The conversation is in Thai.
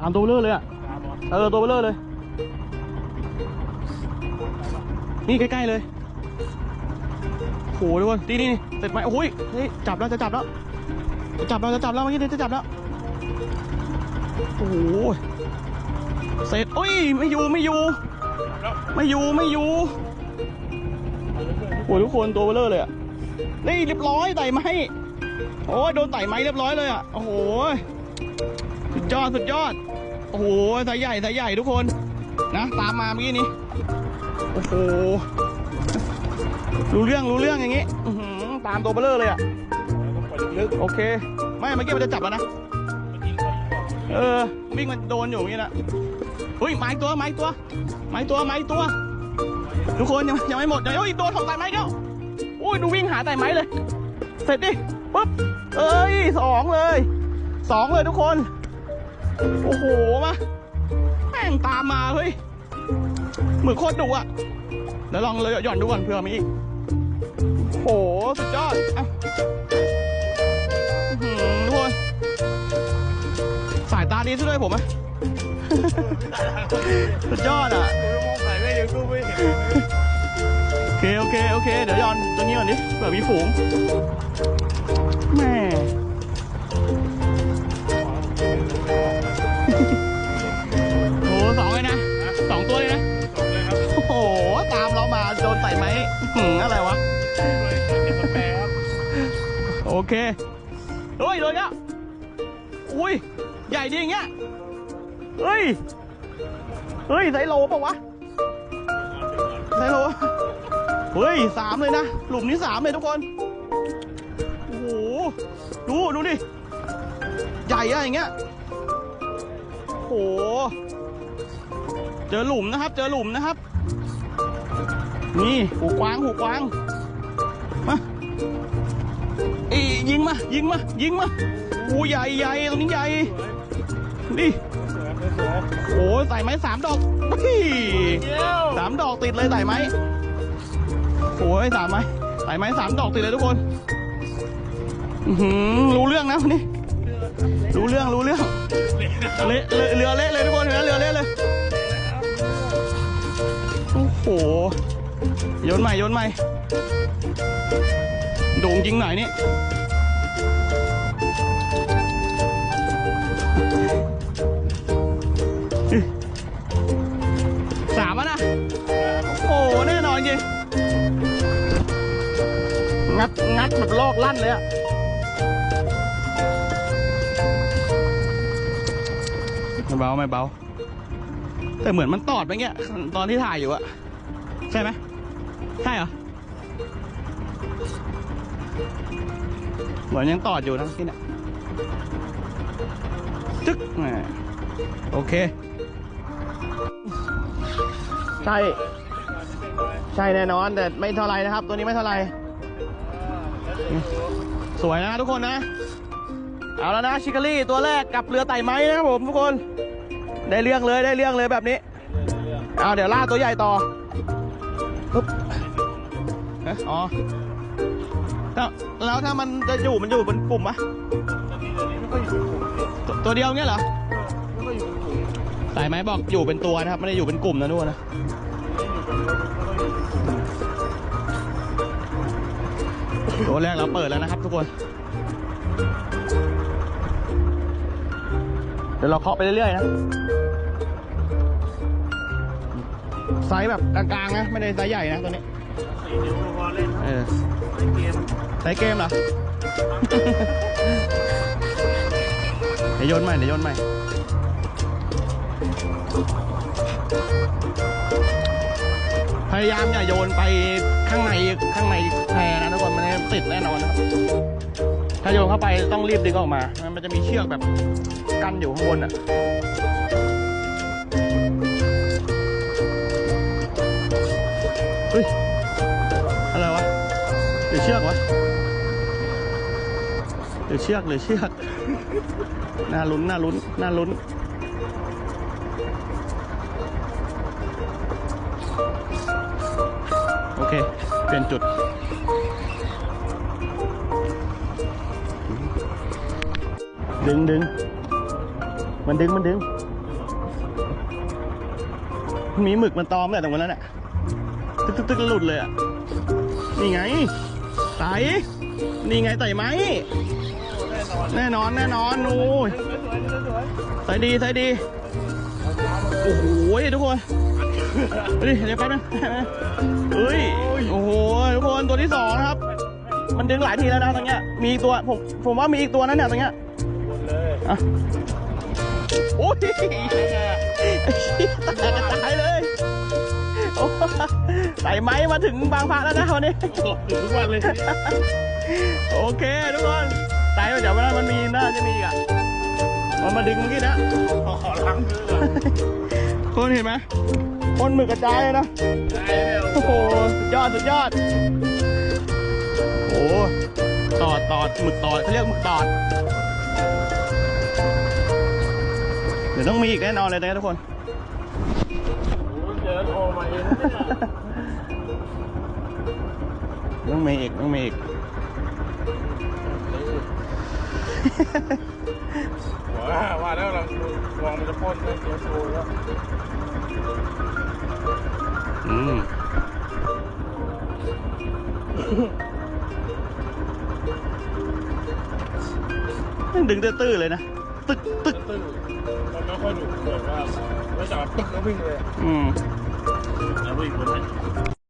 ตามตัวเบลอเลยอะ เออตัวเบลอเลย นี่ใกล้ๆเลยโหทุกคนนี่นี่เสร็จไหมโอ้ยเฮ้ยจับแล้วจะจับแล้วจะจับแล้วจะจับแล้วเมื่อกี้นี่จะจับแล้วโอ้โหเสร็จโอ้ยไม่อยู่ไม่อยู่ ไม่อยู่ไม่อยู่โอ้ยทุกคนตัวเบลอเลยอะนี่เรียบร้อยไต่ไม้โอ้ยโดนไต่ไม้เรียบร้อยเลยอะโอ้โห ดยอดสุดยอด โอ้โหสายใหญ่สายใหญ่ทุกคนนะตามมาเมื่อกี้นี้โอ้โหรู้เรื่องรู้เรื่องอย่างงี้ตามตัวเบลเลอร์เลยอะโอเค ไม่เมื่อกี้มันจะจับแล้วนะเออวิ่งมันโดนอยู่อย่างงี้นะอุ้ยไม้ตัวไม้ตัวไม้ตัวไม้ตัว ทุกคนยังยังไม่หมดยังโอ้ยโดนของไต่ไม้แล้วอุ้ยดูวิ่งหาไต่ไม้เลย เสร็จดิปุ๊บเอ้ยสองเลยสองเลยทุกคน โอ้โหมาแม่งตามมาเฮ้ยเหมือนโคตรดุอะเดี๋ยวลองเลยหย่อนดูก่อนเผื่อมีอีกโหสุดยอดอะอื้ทุกคนสายตาดีซะด้วยผมอะสุดยอดอะโอเคโอเคโอเค เดี๋ยวย่อนตัวนี้ก่อนดิเผื่อมีฝูงแม่ โอเคเฮ้ยเลยอะอุ้ย ใหญ่ดีอย่างเงี้ยเฮ้ย เฮ้ยไซโลปะวะไซโลเฮ้ยสามเลยนะ หลุมนี้สามเลยทุกคน โอ้โห ดู ดูดิ ใหญ่อะอย่างเงี้ย โอ้โห เจอหลุมนะครับ เจอหลุมนะครับ นี่ หูกวาง หูกวาง มา อียิงมา ยิงมา ยิงมาโอ้ใหญ่ใหญ่ตรงนี้ใหญ่ดิโอ้ใส่ไม้สามดอกพี่สามดอกติดเลยใส่ไม้โอ้ยสามไหมใส่ไม้สามดอกติดเลยทุกคนหือรู้เรื่องนะวันนี้ รู้เรื่องรู้เรื่องเละเลเรือเละเลยทุกคนเห็นไหมเรือเละเลยโอ้โหโยนใหม่โยนใหม่ งจริงหน่อยนี่สามอะนะ โอ้โหแน่นอนจริงงัด งัดแบบลอกลั่นเลยอะไม่เบา ไม่เบา แต่เหมือนมันตอดไปเงี้ย ตอนที่ถ่ายอยู่อะใช่ไหมใช่เหรอ เหมือนยังตอดอยู่นะที่เนี่ยจึ๊กโอเค ใช่ ใช่แน่นอนแต่ไม่เท่าไรนะครับ ตัวนี้ไม่เท่าไร สวยนะทุกคนนะ เอาแล้วนะชิคารี่ตัวแรกกับเรือไต่ไม้นะครับผมทุกคน ได้เรื่องเลยได้เรื่องเลยแบบนี้ เอาเดี๋ยวล่าตัวใหญ่ต่อปุ๊บอ๊ะอ๋ อถ้าแล้วถ้ามันจะอยู่มันอยู่บนกลุ่มปะตัวตัวเดียวเงี้ยเหรอสายไหมบอกอยู่เป็นตัวนะครับไม่ได้อยู่เป็นกลุ่มนะนู่นนะตัวแรกเราเปิดแล้วนะครับทุกคน เดี๋ยวเราเคาะไปเรื่อยๆนะไซส์แบบกลางๆนะไม่ได้ไซส์ใหญ่นะตัวนี้เออไซส์เกมเหรอ เดี๋ยวโยนใหม่ เดี๋ยวโยนใหม่ พยายามอย่าโยนไปข้างในข้างในแพนะทุกคนมันติดแน่นอนนะครับ ถ้าโยนเข้าไปต้องรีบดึงออกมา มันจะมีเชือกแบบกันอยู่ข้างบนอะเฮ้ย อะไรวะหรือเชือกวะ รือเชือกหรือเชือกน่าลุ้นน่าลุ้นน่าลุ้นโอเค เปลี่ยนจุดดึงดึงมันดึงมันดึง มีหมึกมันตอมแต่ตรงนั้นแหละตึกตึกตึกหลุดเลยอะ นี่ไงไต่นี่ไงไต่ไหม แน่นอนแน่นอนโอ้ยใส่ดีใส่ดี โอ้โหทุกคนเฮ้ยเดี๋ยวแป๊บนึงเฮ้ย โอ้โห ทุกคนตัวที่สองนะครับ มันดึงหลายทีแล้วนะตรงเนี้ย มีอีกตัว ผม ผมว่ามีอีกตัวนั้นเนี่ยตรงเนี้ยอะโอ้ยตายเลยโอ้ใส่ไม้มาถึงบางพระแล้วนะวันนี้ทุกวันเลย โอเคทุกคน ตายไปเดี๋ยวมันมันมีน่าจะมีอีกอะมันมาดึงเมื่อกี้นะขอล้างมือก่อนคนเห็นไหมคนหมึกกระจายเลยนะได้แล้วโอ้โหสุดยอดสุดยอดโอ้โหตอดตอดหมึกตอดเขาเรียกหมึกตอด เดี๋ยวต้องมีอีกแน่นอนเลยนะทุกคนเจอโทรมาเองต้องมีอีกต้องมีอีก ว่าว่าแล้วเรามองมันจะพ่นเลยเจอโทรแล้วอืมดึงตื้อๆเลยนะ ตึกตึกตื้อมันไม่ค่อยดุแบบว่าไม่สามารถปึ๊กแล้ววิ่งเลย อืมแล้ววิ่งคนไหน